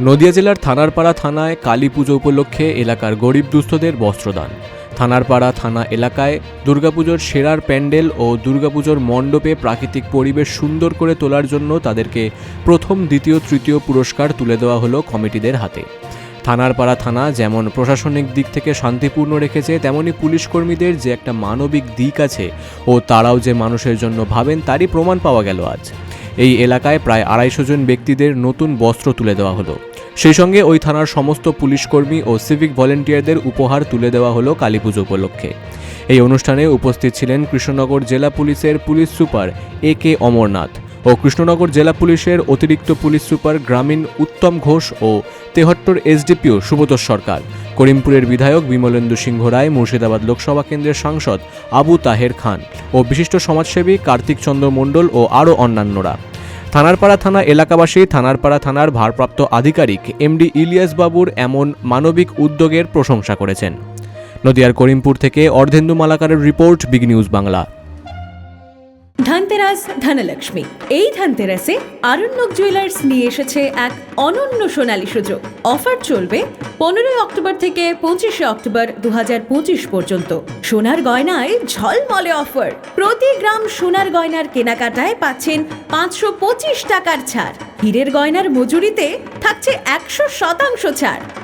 নদিয়া জেলার থানারপাড়া থানায় কালী পুজো উপলক্ষে এলাকার গরিব দুস্থদের বস্ত্রদান। থানারপাড়া থানা এলাকায় দুর্গাপুজোর সেরার প্যান্ডেল ও দুর্গাপুজোর মণ্ডপে প্রাকৃতিক পরিবেশ সুন্দর করে তোলার জন্য তাদেরকে প্রথম, দ্বিতীয়, তৃতীয় পুরস্কার তুলে দেওয়া হলো কমিটিদের হাতে। থানারপাড়া থানা যেমন প্রশাসনিক দিক থেকে শান্তিপূর্ণ রেখেছে, তেমনি পুলিশ কর্মীদের যে একটা মানবিক দিক আছে ও তারাও যে মানুষের জন্য ভাবেন, তারই প্রমাণ পাওয়া গেল আজ। এই এলাকায় প্রায় আড়াইশো জন ব্যক্তিদের নতুন বস্ত্র তুলে দেওয়া হলো। সেই সঙ্গে ওই থানার সমস্ত পুলিশকর্মী ও সিভিক ভলেন্টিয়ারদের উপহার তুলে দেওয়া হলো কালীপুজো উপলক্ষে। এই অনুষ্ঠানে উপস্থিত ছিলেন কৃষ্ণনগর জেলা পুলিশের police super A K Amarnath ও কৃষ্ণনগর জেলা পুলিশের অতিরিক্ত পুলিশ সুপার গ্রামীণ উত্তম ঘোষ ও তেহট্টর এসডিপিও সুব্রত সরকার। করিমপুরের বিধায়ক বিমলেন্দু সিংহ রায়, মুর্শিদাবাদ লোকসভা কেন্দ্রের সাংসদ আবু তাহের খান ও বিশিষ্ট সমাজসেবী কার্তিক চন্দ্র মণ্ডল ও আরও অন্যান্যরা। থানারপাড়া থানা এলাকাবাসী, থানারপাড়া থানার ভারপ্রাপ্ত আধিকারিক এমডি ইলিয়াস বাবুর এমন মানবিক উদ্যোগের প্রশংসা করেছেন। নদিয়ার করিমপুর থেকে Ardhendu মালাকারের report, big news Bangla. Dhanteras Dhanalakshmi. এই ধনতেরাসে আরণ্যক জুয়েলার্স নিয়ে এসেছে এক অনন্য সোনালী সুযোগ। অফার চলবে পনেরোই অক্টোবর থেকে পঁচিশে অক্টোবর দু হাজার পঁচিশ পর্যন্ত। সোনার গয়নায় ঝলমলে অফার প্রতি গ্রাম সোনার গয়নার কেনাকাটায় পাচ্ছেন পাঁচশো পঁচিশ টাকার ছাড়। হীরের গয়নার মজুরিতে থাকছে একশো শতাংশ ছাড়।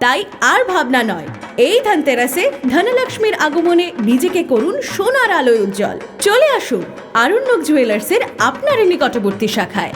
তাই আর ভাবনা নয়। এই ধনতেরাসে ধনলক্ষ্মীর আগমনে নিজেকে করুন সোনার আলোয় উজ্জ্বল। চলে আসুন, আরণ্যক জুয়েলার্সের আপনারই নিকটবর্তী শাখায়।